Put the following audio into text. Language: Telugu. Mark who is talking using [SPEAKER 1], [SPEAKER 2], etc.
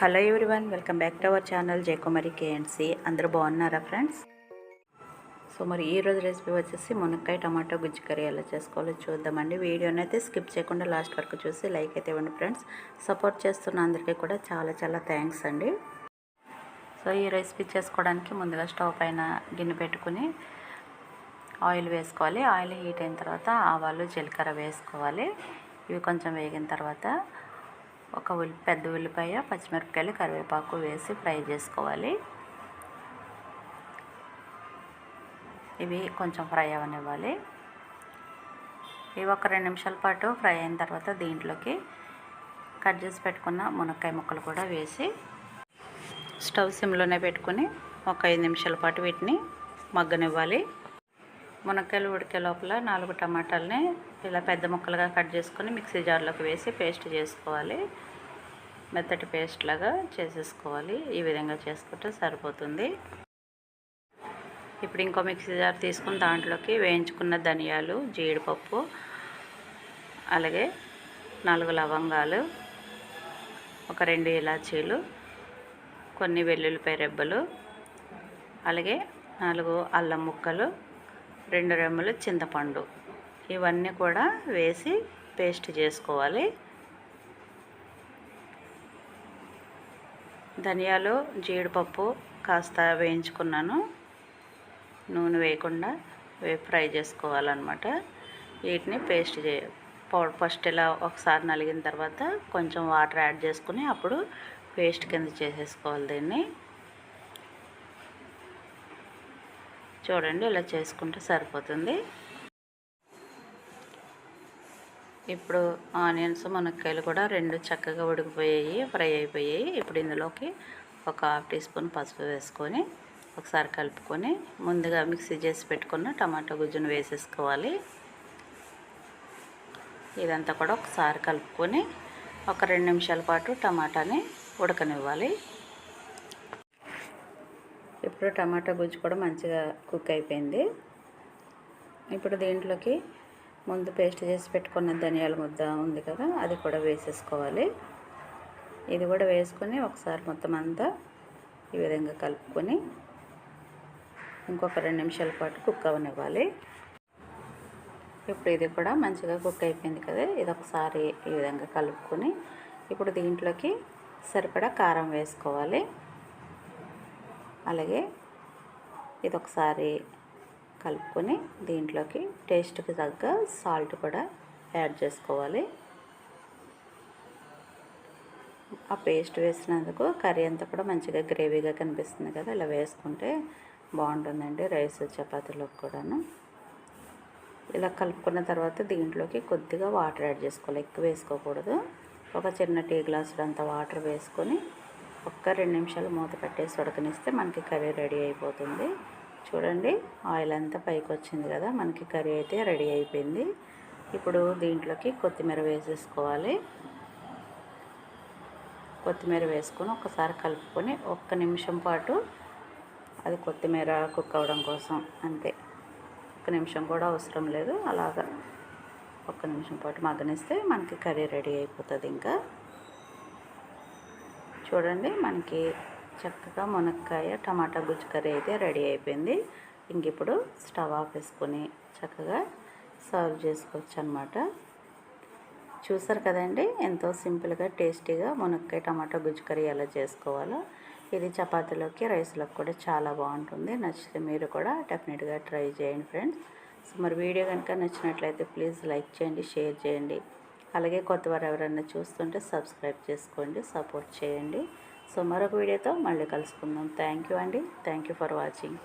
[SPEAKER 1] Hello everyone welcome back to our channel Jayakumari KNC అందరూ బాగున్నారా ఫ్రెండ్స్? సో మరి ఈరోజు రెసిపీ వచ్చేసి మునక్కాయ టమాటో గుజ్జు కర్రీ ఎలా చేసుకోవాలో చూద్దామండి. వీడియోని అయితే స్కిప్ చేయకుండా లాస్ట్ వరకు చూసి లైక్ అయితే ఇవ్వండి ఫ్రెండ్స్. సపోర్ట్ చేస్తున్న అందరికీ కూడా చాలా చాలా థ్యాంక్స్ అండి. సో ఈ రెసిపీ చేసుకోవడానికి ముందుగా స్టవ్ పైన గిన్నె పెట్టుకుని ఆయిల్ వేసుకోవాలి. ఆయిల్ హీట్ అయిన తర్వాత ఆవాలు జీలకర్ర వేసుకోవాలి. ఇవి కొంచెం వేగిన తర్వాత ఒక ఉల్లి పెద్ద ఉల్లిపాయ పచ్చిమిరపకాయలు కరివేపాకు వేసి ఫ్రై చేసుకోవాలి. ఇవి కొంచెం ఫ్రై అవనివ్వాలి. ఇవి ఒక రెండు నిమిషాల పాటు ఫ్రై అయిన తర్వాత దీంట్లోకి కట్ చేసి పెట్టుకున్న మునక్కాయ ముక్కలు కూడా వేసి స్టవ్ సిమ్లోనే పెట్టుకుని ఒక ఐదు నిమిషాల పాటు వీటిని మగ్గనివ్వాలి. మునక్కాయలు ఉడికే లోపల నాలుగు టమాటాలని ఇలా పెద్ద ముక్కలుగా కట్ చేసుకొని మిక్సీ జార్లోకి వేసి పేస్ట్ చేసుకోవాలి. మెత్తటి పేస్ట్ లాగా చేసేసుకోవాలి. ఈ విధంగా చేసుకుంటే సరిపోతుంది. ఇప్పుడు ఇంకో మిక్సీ జార్ తీసుకుని దాంట్లోకి వేయించుకున్న ధనియాలు జీడిపప్పు అలాగే నాలుగు లవంగాలు ఒక రెండు ఇలాచీలు కొన్ని వెల్లుల్లిపాయ రెబ్బలు అలాగే నాలుగు అల్లం ముక్కలు రెండు రెమ్మలు చింతపండు. ఇవన్నీ కూడా వేసి పేస్ట్ చేసుకోవాలి. ధనియాలు జీడిపప్పు కాస్త వేయించుకున్నాను. నూనె వేయకుండా వే ఫ్రై చేసుకోవాలన్నమాట. వీటిని పేస్ట్ చే ఫస్ట్ ఇలా ఒకసారి నలిగిన తర్వాత కొంచెం వాటర్ యాడ్ చేసుకుని అప్పుడు పేస్ట్ కింద చేసేసుకోవాలి దీన్ని. చూడండి ఇలా చేసుకుంటే సరిపోతుంది. ఇప్పుడు ఆనియన్స్ మునక్కాయలు కూడా రెండు చక్కగా ఉడికిపోయాయి ఫ్రై అయిపోయాయి. ఇప్పుడు ఇందులోకి ఒక హాఫ్ టీ స్పూన్ పసుపు వేసుకొని ఒకసారి కలుపుకొని ముందుగా మిక్సీ చేసి పెట్టుకున్న టమాటా గుజ్జును వేసేసుకోవాలి. ఇదంతా కూడా ఒకసారి కలుపుకొని ఒక రెండు నిమిషాల పాటు టమాటాని ఉడకనివ్వాలి. ఇప్పుడు టమాటా గుజ్జు కూడా మంచిగా కుక్ అయిపోయింది. ఇప్పుడు దీంట్లోకి ముందు పేస్ట్ చేసి పెట్టుకున్న ధనియాల ముద్ద ఉంది కదా అది కూడా వేసేసుకోవాలి. ఇది కూడా వేసుకొని ఒకసారి మొత్తం అంతా ఈ విధంగా కలుపుకొని ఇంకొక రెండు నిమిషాల పాటు కుక్ అవనివ్వాలి. ఇప్పుడు ఇది కూడా మంచిగా కుక్ అయిపోయింది కదా ఇది ఒకసారి ఈ విధంగా కలుపుకొని ఇప్పుడు దీంట్లోకి సరిపడా కారం వేసుకోవాలి. అలాగే ఇది ఒకసారి కలుపుకొని దీంట్లోకి టేస్ట్కి తగ్గ సాల్ట్ కూడా యాడ్ చేసుకోవాలి. ఆ పేస్ట్ వేసినందుకు కర్రీ అంతా కూడా మంచిగా గ్రేవీగా కనిపిస్తుంది కదా ఇలా వేసుకుంటే బాగుంటుందండి రైస్ చపాతీలోకి కూడాను. ఇలా కలుపుకున్న తర్వాత దీంట్లోకి కొద్దిగా వాటర్ యాడ్ చేసుకోవాలి ఎక్కువ వేసుకోకూడదు. ఒక చిన్న టీ గ్లాసులు అంత వాటర్ వేసుకొని ఒక్క రెండు నిమిషాలు మూత పెట్టేసి ఉడకనిస్తే మనకి కర్రీ రెడీ అయిపోతుంది. చూడండి ఆయిల్ అంతా పైకి వచ్చింది కదా మనకి కర్రీ అయితే రెడీ అయిపోయింది. ఇప్పుడు దీంట్లోకి కొత్తిమీర వేసేసుకోవాలి. కొత్తిమీర వేసుకొని ఒకసారి కలుపుకొని ఒక్క నిమిషం పాటు అది కొత్తిమీర కుక్ అవ్వడం కోసం అంతే. ఒక్క నిమిషం కూడా అవసరం లేదు అలాగా. ఒక్క నిమిషం పాటు మగ్గనిస్తే మనకి కర్రీ రెడీ అయిపోతుంది ఇంకా. చూడండి మనకి చక్కగా మునక్కాయ టమాటా గుజ్జు కర్రీ అయితే రెడీ అయిపోయింది. ఇంక ఇప్పుడు స్టవ్ ఆఫ్ వేసుకొని చక్కగా సర్వ్ చేసుకోవచ్చు అనమాట చూసారు కదండి ఎంతో సింపుల్గా టేస్టీగా మునక్కాయ టమాటా గుజ్జు కర్రీ ఎలా చేసుకోవాలో. ఇది చపాతీలోకి రైస్లోకి కూడా చాలా బాగుంటుంది. నచ్చితే మీరు కూడా డెఫినెట్గా ట్రై చేయండి ఫ్రెండ్స్. సో మరి వీడియో కనుక నచ్చినట్లయితే ప్లీజ్ లైక్ చేయండి షేర్ చేయండి. అలాగే కొత్తవారు ఎవరైనా చూస్తుంటే సబ్స్క్రైబ్ చేసుకోండి సపోర్ట్ చేయండి. సో మరొక వీడియోతో మళ్ళీ కలుసుకుందాం. థ్యాంక్ యూ అండి. Thank you for watching.